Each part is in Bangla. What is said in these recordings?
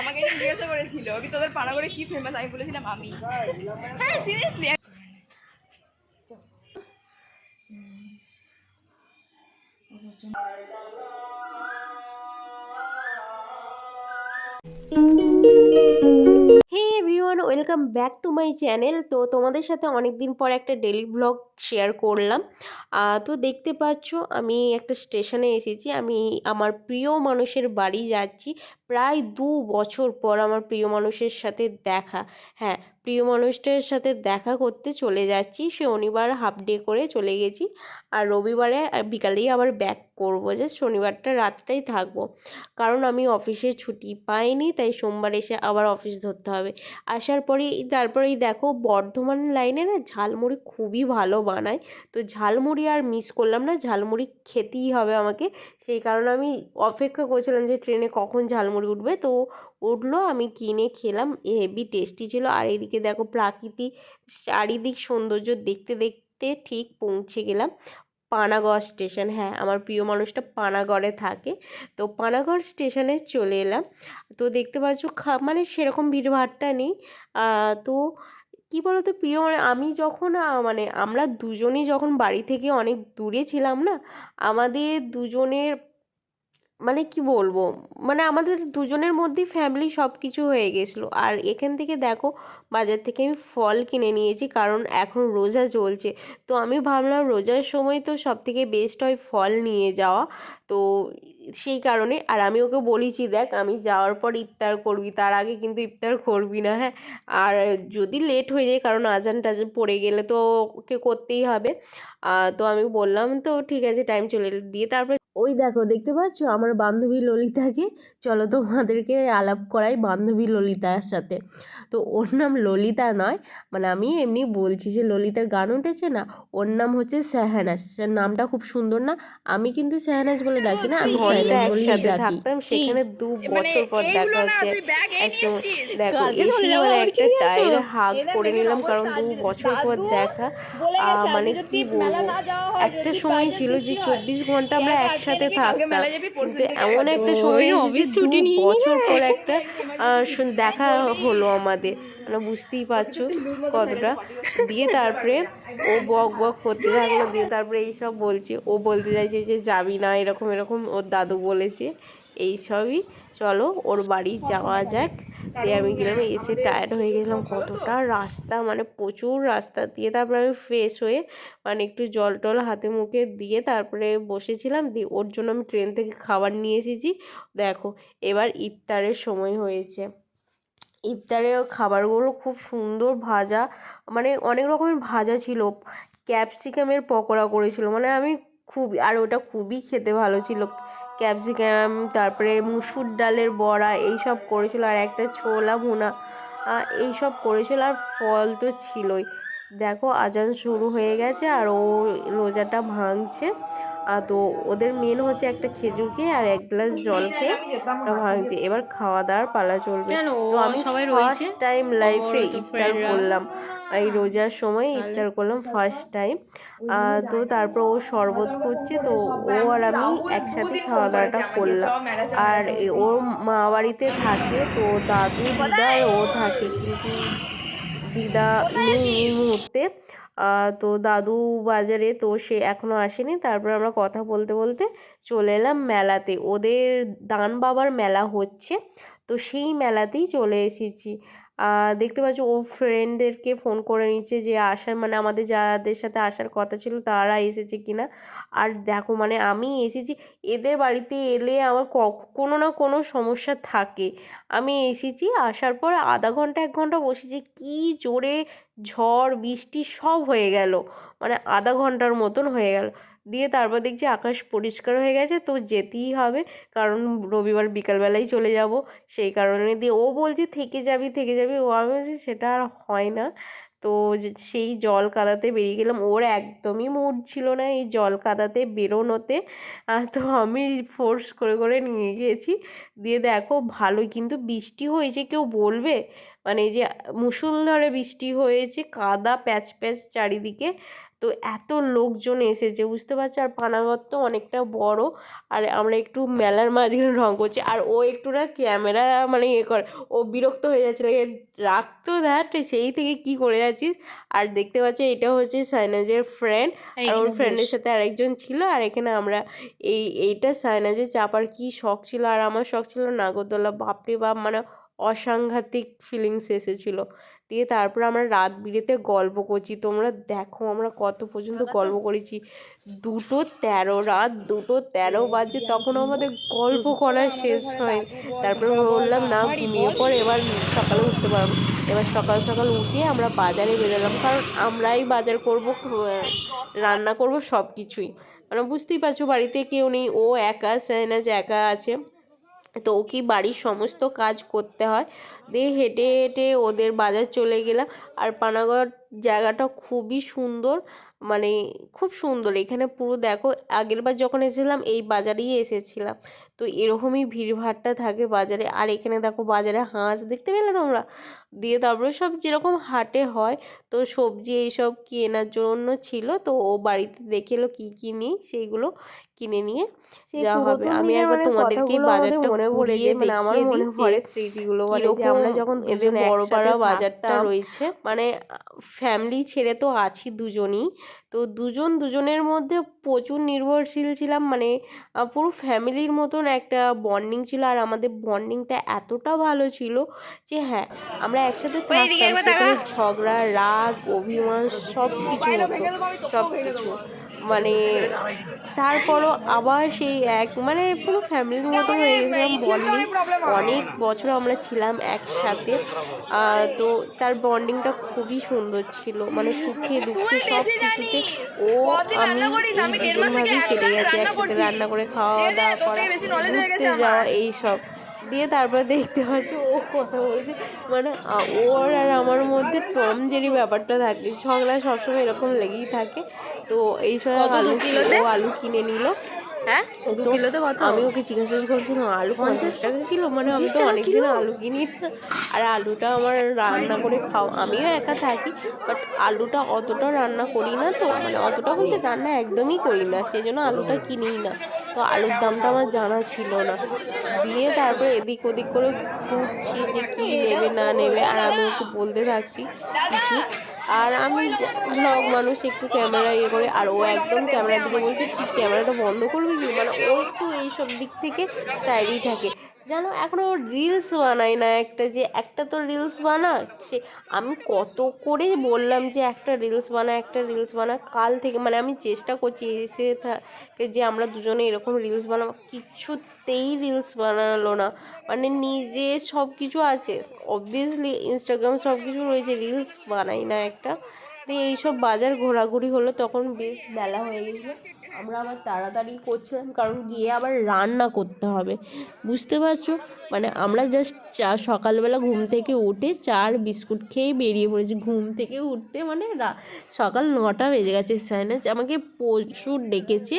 আমাকে একজন জিজ্ঞাসা করেছিল আমি তোদের পানাগড়ে কি ফেমাস আমি বলেছিলাম, আমি। হ্যাঁ seriously Thank everyone welcome back to my channel তো তোমাদের সাথে অনেক দিন পর একটা ডেলি ব্লগ শেয়ার করলাম। তো দেখতে পাচ্ছ, আমি একটা স্টেশনে এসেছি। আমি আমার প্রিয় মানুষের বাড়ি যাচ্ছি। প্রায় দু বছর পর আমার প্রিয় মানুষের সাথে দেখা। হ্যাঁ প্রিয় মানুষটার সাথে দেখা করতে চলে যাচ্ছি। সে শনিবার হাফ ডে করে চলে গেছি। আর রবিবারে বিকালেই আবার ব্যাক করব। যে শনিবারটা রাতটাই থাকব। কারণ আমি অফিসে ছুটি পাইনি, তাই সোমবার এসে আবার অফিস ধরতে হবে। আসার পরেই, তারপরেই দেখো বর্ধমান লাইনে না ঝালমুড়ি খুবই ভালো বানায়। তো ঝালমুড়ি আর মিস করলাম না, ঝালমুড়ি খেতেই হবে আমাকে। সেই কারণে আমি অপেক্ষা করছিলাম যে ট্রেনে কখন ঝালমুড়ি উঠবে। তো উঠল, আমি কিনে খেলাম হেভি টেস্টি ছিল। আর এদিকে দেখো প্রাকৃতিক চারিদিক সৌন্দর্য দেখতে দেখতে ঠিক পৌঁছে গেলাম পানাগড় স্টেশন। হ্যাঁ আমার প্রিয় মানুষটা পানাগড়ে থাকে। তো পানাগড় স্টেশনে চলে এলাম। তো দেখতে পাচ্ছ মানে সেরকম ভিড়ভাড়টা নেই। তো কী বলতো, প্রিয় মানে আমি যখন মানে আমরা দুজনেই যখন বাড়ি থেকে অনেক দূরে ছিলাম না, আমাদের দুজনের মানে কি বলব? মানে আমাদের দুজনের মধ্যেই ফ্যামিলি সব কিছু হয়ে গেছিল। আর এখান থেকে দেখো, বাজার থেকে আমি ফল কিনে নিয়েছি, কারণ এখন রোজা চলছে। তো আমি ভাবলাম রোজার সময় তো সব থেকে বেস্ট হয় ফল নিয়ে যাওয়া। তো সেই কারণে, আর আমি ওকে বলেছি, দেখ, আমি যাওয়ার পর ইফতার করবি, তার আগে কিন্তু ইফতার করবি না। হ্যাঁ আর যদি লেট হয়ে যায়, কারণ আজান টাজান পড়ে গেলে তো ওকে করতেই হবে। তো আমি বললাম, তো ঠিক আছে টাইম চলে। দিয়ে তারপরে ওই দেখো দেখতে পাচ্ছ? আমার বান্ধবী ললিতাকে চলো তোমাদেরকে আলাপ করাই বান্ধবী ললিতার সাথে। তো ওর নাম ললিতা নয় মানে আমি এমনি বলছি যে ললিতার গান উঠেছে না ওর নাম হচ্ছে শাহনাজ সে নামটা খুব সুন্দর না? আমি কিন্তু শাহনাজ বলে ডাকি না আমি শাহনাজ বলেই ডাকি। থাকতাম সেখানে দু বছর পর দেখা হচ্ছে। দেখো এসে মানে একটা টাইর হাগ করে নিলাম কারণ দু বছর পর দেখা মানে কি বলব? একটা সময় ছিল যে চব্বিশ ঘণ্টা আমরা একসাথে থাকতাম। কিন্তু এমন একটা সময় ছুটি বছর পর একটা দেখা হলো আমাদের। মানে বুঝতেই পারছ কতটা। দিয়ে তারপরে ও বক বক করতে থাকল দিয়ে তারপরে এইসব বলছে। ও বলতে চাইছে যে যাবি না। এরকম এরকম ওর দাদু বলেছে। এইসবই চলো, ওর বাড়ি যাওয়া যাক। দিয়ে আমি গেলাম এসে টায়ার্ড হয়ে গেছিলাম কতটা রাস্তা মানে প্রচুর রাস্তা দিয়ে তারপরে আমি ফ্রেশ হয়ে মানে একটু জল টল হাতে মুখে দিয়ে তারপরে বসেছিলাম। দিয়ে ওর জন্য আমি ট্রেন থেকে খাবার নিয়ে এসেছি। দেখো, এবার ইফতারের সময় হয়েছে। ইফতারেও খাবারগুলো খুব সুন্দর ভাজা মানে অনেক রকমের ভাজা ছিল। ক্যাপসিকামের পকোড়া করেছিল মানে আমি খুব আর ওটা খুবই খেতে ভালো ছিল। ক্যাপসিকাম তারপরে মুসুর ডালের বড়া এইসব করেছিল আর একটা ছোলা ভুনা এইসব করেছিল আর ফল তো ছিলই। দেখো আজান শুরু হয়ে গেছে আর ও রোজাটা ভাঙছে। আর তো ওদের মেন হচ্ছে একটা খেজুর খেয়ে আর এক গ্লাস জল খেয়ে ভাঙছে। এবার খাওয়া দাওয়ার পালা চলবে। তো আমি ফার্স্ট টাইম লাইফে ইফতার করলাম। এই রোজার সময় ইফতার করলাম ফার্স্ট টাইম তো তারপর ও শরবত করছে তো ও আর আমি একসাথে খাওয়া দাওয়াটা করলাম। আর ওর মা বাড়িতে থাকে তো দাদু দিদা ও থাকে কিন্তু দিদা নেই এই মুহূর্তে। তো দাদু বাজারে তো সে এখনও আসেনি। তারপর আমরা কথা বলতে বলতে চলে এলাম মেলাতে। ওদের দান বাবার মেলা হচ্ছে তো সেই মেলাতেই চলে এসেছি। দেখতে পাচ্ছ ও ফ্রেন্ডদেরকে ফোন করে নিচ্ছে যে আসার মানে আমাদের যাদের সাথে আসার কথা ছিল তারা এসেছে কিনা। আর দেখো মানে আমি এসেছি, এদের বাড়িতে এলে আমার কোনো না কোনো সমস্যা থাকে। আমি এসেছি, আসার পর আধা ঘণ্টা, এক ঘণ্টা বসেছি কি জোরে ঝড়, বৃষ্টি সব হয়ে গেল। মানে আধা ঘণ্টার মতন হয়ে গেল। দিয়ে তারপর দেখছি আকাশ পরিষ্কার হয়ে গেছে, তো যেতেই হবে। কারণ রবিবার বিকালবেলাই চলে যাব, সেই কারণে দিয়ে ও বলছে, থেকে যাবি থেকে যাবি। ও আমি বলছি, সেটা আর হয় না। তো সেই জল কাদাতে বেরিয়ে গেলাম। ওর একদমই মুড ছিল না এই জল কাদাতে বেরোনোতে। তো আমি ফোর্স করে করে নিয়ে গিয়েছি। দিয়ে দেখো, ভালোই কিন্তু বৃষ্টি হয়েছে, কেউ বলবে? মানে যে, মুষলধারে বৃষ্টি হয়েছে, কাদা প্যাচ প্যাচ চারিদিকে। তো এত লোকজন এসেছে বুঝতে পারছ আর পানাগর তো অনেকটা বড় আর আমরা একটু মেলার মাঝখানে রং করছি আর ও একটু না ক্যামেরা মানে ইয়ে করে ও বিরক্ত হয়ে যাচ্ছিল এ রাখতো দ্যাট সেই থেকে কি করে যাচ্ছিস? আর দেখতে পাচ্ছ এটা হচ্ছে সাইনাজের ফ্রেন্ড আর ওর ফ্রেন্ডের সাথে আরেকজন ছিল আর এখানে আমরা এই এইটা সাইনাজে চাপার কি শখ ছিল আর আমার শখ ছিল নাগরদোলা বাপরে বাপ মানে অসাংঘাতিক ফিলিংস এসেছিল। দিয়ে তারপর আমরা রাত বিরেতে গল্প করছি। তোমরা দেখো আমরা কত পর্যন্ত গল্প করেছি। দুটো তেরো রাত দুটো তেরো বাজে তখন আমাদের গল্প করা শেষ হয়। তারপরে বললাম না ঘুমিয়ে পর এবার সকালে উঠতে পারব এবার সকাল সকাল উঠে আমরা বাজারে বেরোলাম কারণ আমরাই বাজার করব রান্না করব সব কিছুই মানে বুঝতেই পারছ বাড়িতে কেউ নেই ও একা না যে একা আছে। তো ওকে বাড়ির সমস্ত কাজ করতে হয়। দিয়ে হেঁটে হেঁটে ওদের বাজার চলে গেলাম। আর পানাগড় জায়গাটা খুবই সুন্দর মানে খুব সুন্দর। এখানে পুরো দেখো আগেরবার যখন এসেছিলাম, এই বাজারেই এসেছিলাম। তো এরকমই ভিড়ভাট্টা থাকে বাজারে। আর এখানে দেখো, বাজারে হাঁস দেখতে পেলে তোমরা? দিয়ে তারপরে সব যেরকম হাটে হয়, তো সবজি এইসব কেনার জন্য ছিল। তো ও বাড়িতে দেখে এলো কী কী নিই, সেইগুলো কিনে নিয়ে যা হবে। আমি একবার তোমাদেরকে বাজারটা মনে পড়ে যে মানে আমার মনে পড়ে স্মৃতিগুলো যে আমরা যখন এদের বড় পাড়া বাজারটা রয়েছে। মানে ফ্যামিলি ছেড়ে তো আছি দুজনই। তো দুজন দুজনের মধ্যে প্রচুর নির্ভরশীল ছিলাম। মানে পুরো ফ্যামিলির মতন একটা বন্ডিং ছিল। আর আমাদের বন্ডিংটা এতটা ভালো ছিল যে হ্যাঁ আমরা একসাথে থাকতাম। সেখানে ঝগড়া রাগ অভিমান সব কিছু হতো। সব কিছু। মানে তারপরও আবার সেই এক মানে পুরো ফ্যামিলির মতো হয়ে গেছিলাম বন্ডিং অনেক বছর আমরা ছিলাম একসাথে। তো তার বন্ডিংটা খুবই সুন্দর ছিল। মানে সুখে দুঃখে সব কিছুতে ও আমি রান্না এই আমি দেড় মাস দুজন ভাবেই কেটে গেছে একসাথে রান্না করে খাওয়া দাওয়া করা ঘুরতে। যাওয়া এইসব দিয়ে তারপরে দেখতে পাচ্ছি ও কথা বলছে। মানে ওর আর আমার মধ্যে টম জেরি ব্যাপারটা থাকে। ঝগড়া সবসময় এরকম লেগেই থাকে। তো এই সময় আলু কিনে নিল। হ্যাঁ? দু কিলোতে কত? আমি ওকে জিজ্ঞাসা করছিলাম আলু পঞ্চাশ টাকা কিলো? মানে আমি তো অনেকদিন আলু কিনি আর আলুটা আমার রান্না করে খাও। আমিও একা থাকি বাট আলুটা অতটা রান্না করি না তো। মানে অতটা বলতে রান্না একদমই করি না। সেই জন্য আলুটা কিনিই না। তো আলুর দামটা আমার জানা ছিল না। দিয়ে তারপরে এদিক ওদিক করে ঘুরছি যে কি নেবে না নেবে। আর আমি ওকে বলতে থাকছি কিছু আর আমি ব্লগ মানুষ একটু ক্যামেরা ইয়ে করে, আর ও একদম ক্যামেরার দিকে বলছে ক্যামেরাটা বন্ধ করবে কি? মানে ও একটু এইসব দিক থেকে সাইডেই থাকে। জানো এখনও রিলস বানায় না একটা যে, একটা তো রিলস বানা, সে আমি কত করে বললাম যে, একটা রিলস বানা, একটা রিলস বানা, কাল থেকে মানে আমি চেষ্টা করছি এসে থাকে যে আমরা দুজনে এরকম রিলস বানাবো, কিছুতেই রিলস বানালো না। মানে নিজে সব কিছু আছে অবভিয়াসলি ইনস্টাগ্রাম সব কিছু রয়েছে রিলস বানাই না একটা। দিয়ে এইসব বাজার ঘোরাঘুরি হলো, তখন বেশ বেলা হয়ে গেছিল আমরা আবার তাড়াতাড়ি করছিলাম, কারণ গিয়ে আবার রান্না করতে হবে। বুঝতে পারছ? মানে আমরা জাস্ট চা, সকালবেলা ঘুম থেকে উঠে চার বিস্কুট খেয়ে বেরিয়ে পড়েছি। ঘুম থেকে উঠতে মানে সকাল নটা বেজে গেছে। সাইনাজ আমাকে প্রচুর ডেকেছে।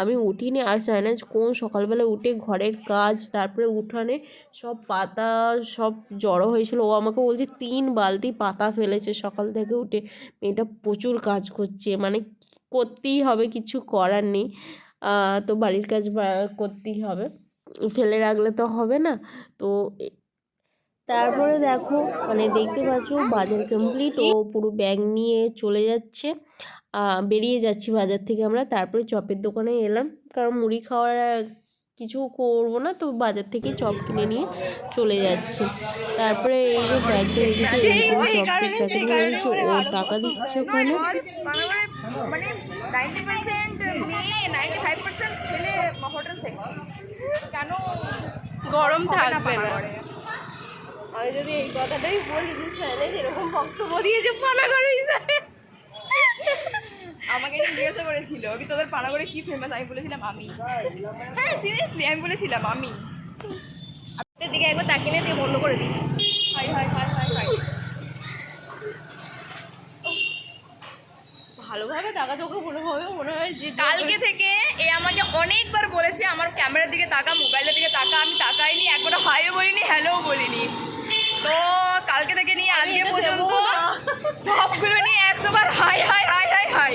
আমি উঠিনি। আর সাইনাজ কোন সকালবেলা উঠে ঘরের কাজ, তারপরে উঠানে সব পাতা সব জড়ো হয়েছিল। ও আমাকে বলছে, তিন বালতি পাতা ফেলেছে সকাল থেকে উঠে। মেয়েটা প্রচুর কাজ করছে। মানে করতেই হবে, কিছু করার নেই। তো বাড়ির কাজ করতেই হবে। ফেলে রাখলে তো হবে না। তো তারপরে দেখো মানে দেখতে পাচ্ছ, বাজার কমপ্লিট ও পুরো ব্যাগ নিয়ে চলে যাচ্ছে। বেরিয়ে যাচ্ছি বাজার থেকে আমরা। তারপরে চপের দোকানে এলাম। কারণ মুড়ি খাওয়ার কিছু করব না, তো বাজার থেকে চপ কিনে নিয়ে চলে যাচ্ছে। তারপরে এই যে ব্যাগটা রেখেছে চপের প্যাকেট ও টাকা দিচ্ছে ওখানে। মানে নাইনটি পার্সেন্ট মেয়ে নাইনটি ফাইভ পার্সেন্ট ছেলে হোটেল সেক্সি কেন গরম থাকবে না? আমি যদি এই কথাটাই বলি যে স্যারে এরকম বক্তব্য দিয়েছে পানাগড় আমাকে জিজ্ঞাসা করেছিল কি তোদের পানাগড়ে কি ফেমাস আমি বলেছিলাম আমি। হ্যাঁ সিরিয়াসলি আমি বলেছিলাম আমি। দিকে একবার তাকিয়ে নিয়ে দিয়ে বন্ধ করে দিই। Hi hi hi hi hi ভালোভাবে তাকাতে ওকে মনে হবে মনে হয় যে কালকে থেকে এ আমাকে অনেকবার বলেছে আমার ক্যামেরার দিকে তাকা মোবাইলের দিকে তাকা আমি তাকাইনি একবার হাইও বলিনি হ্যালো বলিনি। তো কালকে থেকে নিয়ে আজকে পর্যন্ত সবগুলো নিয়ে একশো বার hi hi hi hi hi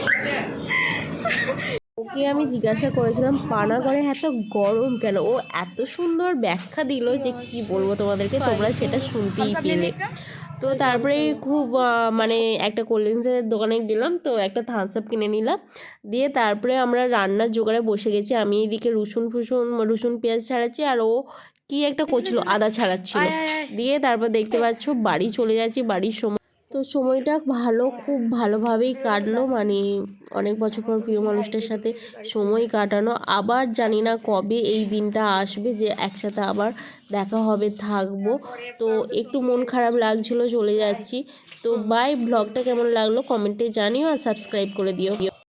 okay আমি জিজ্ঞাসা করেছিলাম পানাগড়ে এত গরম কেন? ও এত সুন্দর ব্যাখ্যা দিল যে কি বলব তোমাদেরকে তোমরা সেটা শুনতেই পেলে। তো তারপরে খুব মানে একটা কোল্ড ড্রিঙ্কসের দোকানে গেলাম তো একটা থামস আপ কিনে নিলাম। দিয়ে তারপরে আমরা রান্নার জোগাড়ে বসে গেছি। আমি এইদিকে রসুন ফুসুন রসুন পেঁয়াজ ছাড়াচ্ছি আর ও কি একটা করছিল আদা ছাড়াচ্ছিল। দিয়ে তারপর দেখতে পাচ্ছ বাড়ি চলে যাচ্ছি বাড়ির সময় তো সময়টা ভালো, খুব ভালোভাবেই কাটলো। মানে অনেক বছর পর প্রিয় মানুষটার সাথে সময় কাটানো। আবার জানি না কবে এই দিনটা আসবে যে একসাথে আবার দেখা হবে, থাকব। তো একটু মন খারাপ লাগছিল, চলে যাচ্ছি। তো বাই ব্লগটা কেমন লাগল কমেন্টে জানিও আর সাবস্ক্রাইব করে দিও।